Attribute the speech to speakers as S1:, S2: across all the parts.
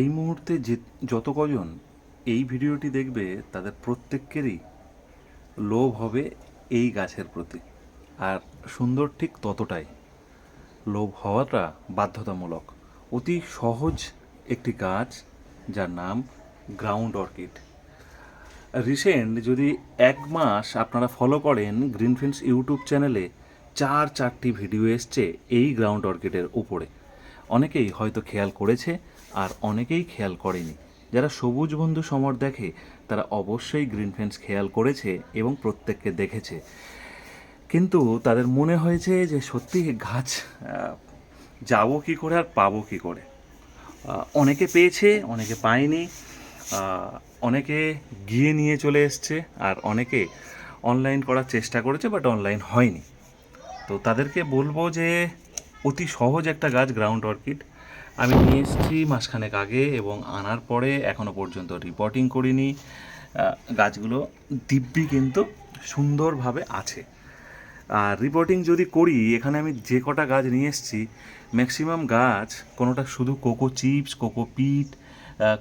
S1: এই মুহূর্তে যে যত কজন এই ভিডিওটি দেখবে, তাদের প্রত্যেকেরই লোভ হবে এই গাছের প্রতি। আর সুন্দর ঠিক ততটাই। লোভ হওয়াটা বাধ্যতামূলক। অতি সহজ একটি গাছ যার নাম গ্রাউন্ড অর্কিড। রিসেন্ট যদি এক মাস আপনারা ফলো করেন গ্রিন ফিন্স ইউটিউব চ্যানেলে, চার চারটি ভিডিও এসছে এই গ্রাউন্ড অর্কিডের উপরে। অনেকেই হয়তো খেয়াল করেছে আর অনেকেই খেয়াল করেনি। যারা সবুজ বন্ধু সমর দেখে, তারা অবশ্যই গ্রিন ফেন্স খেয়াল করেছে এবং প্রত্যেককে দেখেছে। কিন্তু তাদের মনে হয়েছে যে সত্যি গাছ যাব কী করে আর পাবো কী করে। অনেকে পেয়েছে, অনেকে পায়নি অনেকে গিয়ে নিয়ে চলে এসছে, আর অনেকে অনলাইন করার চেষ্টা করেছে বাট অনলাইন হয়নি। তো তাদেরকে বলব যে অতি সহজ একটা গাছ গ্রাউন্ড অর্কিড আমি নিয়ে এসেছি মাসখানেক আগে এবং আনার পরে এখনও পর্যন্ত রিপোর্টিং করিনি। গাছগুলো দিব্যি কিন্তু সুন্দরভাবে আছে। আর রিপোর্টিং যদি করি, এখানে আমি যে কটা গাছ নিয়ে এসেছি ম্যাক্সিমাম গাছ, কোনোটা শুধু কোকো চিপস কোকো পিট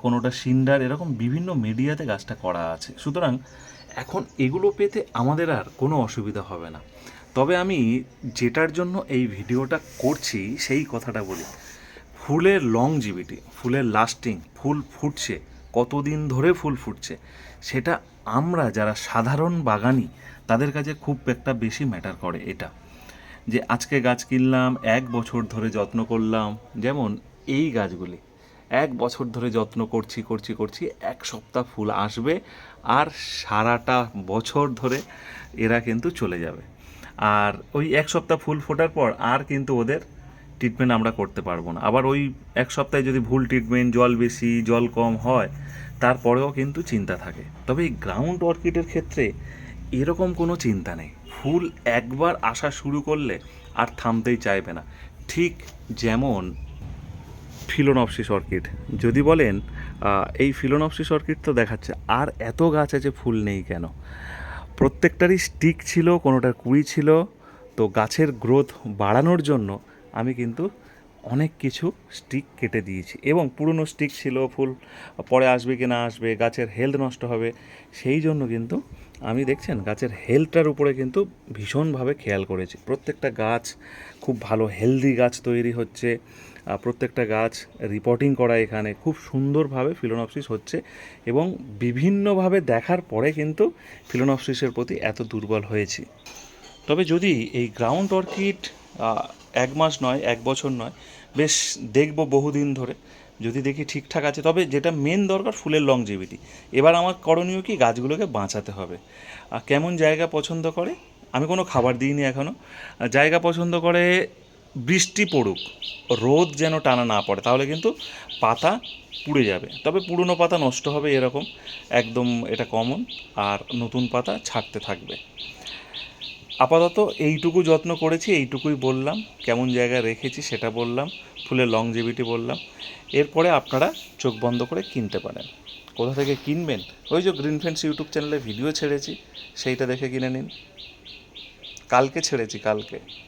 S1: কোনোটা সিন্ডার, এরকম বিভিন্ন মিডিয়াতে গাছটা করা আছে। সুতরাং এখন এগুলো পেতে আমাদের আর কোনো অসুবিধা হবে না। তবে আমি যেটার জন্য এই ভিডিওটা করছি, সেই কথাটা বলি। ফুলের লংজিভিটি ফুলের লাস্টিং ফুল ফুটছে, কতদিন ধরে ফুল ফুটছে, সেটা আমরা যারা সাধারণ বাগানি, তাদের কাছে খুব একটা বেশি ম্যাটার করে এটা। যে আজকে গাছ কিনলাম, এক বছর ধরে যত্ন করলাম, যেমন এই গাছগুলি, এক বছর ধরে যত্ন করছি করছি করছি, এক সপ্তাহ ফুল আসবে আর সারাটা বছর ধরে এরা কিন্তু চলে যাবে। আর ওই এক সপ্তাহ ফুল ফোটার পর আর কিন্তু ওদের ট্রিটমেন্ট আমরা করতে পারব না। আবার ওই এক সপ্তাহে যদি ভুল ট্রিটমেন্ট জল বেশি, জল কম হয়, তারপরেও কিন্তু চিন্তা থাকে। তবে এই গ্রাউন্ড অর্কিডের ক্ষেত্রে এরকম কোনো চিন্তা নেই। ফুল একবার আসা শুরু করলে আর থামতেই চাইবে না। ঠিক যেমন ফিলোনপসিস অর্কিড যদি বলেন এই ফিলোনপসিস অর্কিড তো দেখাচ্ছে, আর এত গাছ আছে ফুল নেই কেন? প্রত্যেকটারই স্টিক ছিল, কোনোটার কুড়ি ছিল। তো গাছের গ্রোথ বাড়ানোর জন্য আমি কিন্তু অনেক কিছু স্টিক কেটে দিয়েছি এবং পুরনো স্টিক ছিল, ফুল পরে আসবে কি না আসবে, গাছের হেলথ নষ্ট হবে, সেই জন্য কিন্তু আমি দেখছেন গাছের হেলথটার উপরে কিন্তু ভীষণভাবে খেয়াল করেছি। প্রত্যেকটা গাছ খুব ভালো হেলদি গাছ তৈরি হচ্ছে প্রত্যেকটা গাছ রিপোর্টিং করা এখানে খুব সুন্দরভাবে ফিলোনপসিস হচ্ছে এবং বিভিন্নভাবে দেখার পরে কিন্তু ফিলোনপসিসের প্রতি এত দুর্বল হয়েছি। তবে যদি এই গ্রাউন্ড অর্কিড এক মাস নয়, এক বছর নয়। বেশ দেখব বহুদিন ধরে, যদি দেখি ঠিকঠাক আছে। তবে যেটা মেন দরকার ফুলের লংজিভিটি এবার আমার করণীয় কি? গাছগুলোকে বাঁচাতে হবে। আর কেমন জায়গা পছন্দ করে? আমি কোনো খাবার দিইনি এখনও জায়গা পছন্দ করে বৃষ্টি পড়ুক, রোদ যেন টানা না পড়ে, তাহলে কিন্তু পাতা পুড়ে যাবে। তবে পুরনো পাতা নষ্ট হবে এরকম, একদম এটা কমন আর নতুন পাতা ছাড়তে থাকবে। আপাতত এইটুকু যত্ন করেছি, এইটুকুই বললাম। কেমন জায়গায় রেখেছি সেটা বললাম। ফুলের লংজেভিটি বললাম। এরপরে আপনারা চোখ বন্ধ করে কিনতে পারেন। কোথা থেকে কিনবেন? ওই যে গ্রিন ফ্রেন্ডস ইউটিউব চ্যানেলে ভিডিও ছেড়েছি, সেইটা দেখে কিনে নিন। কালকে ছেড়েছি, কালকে।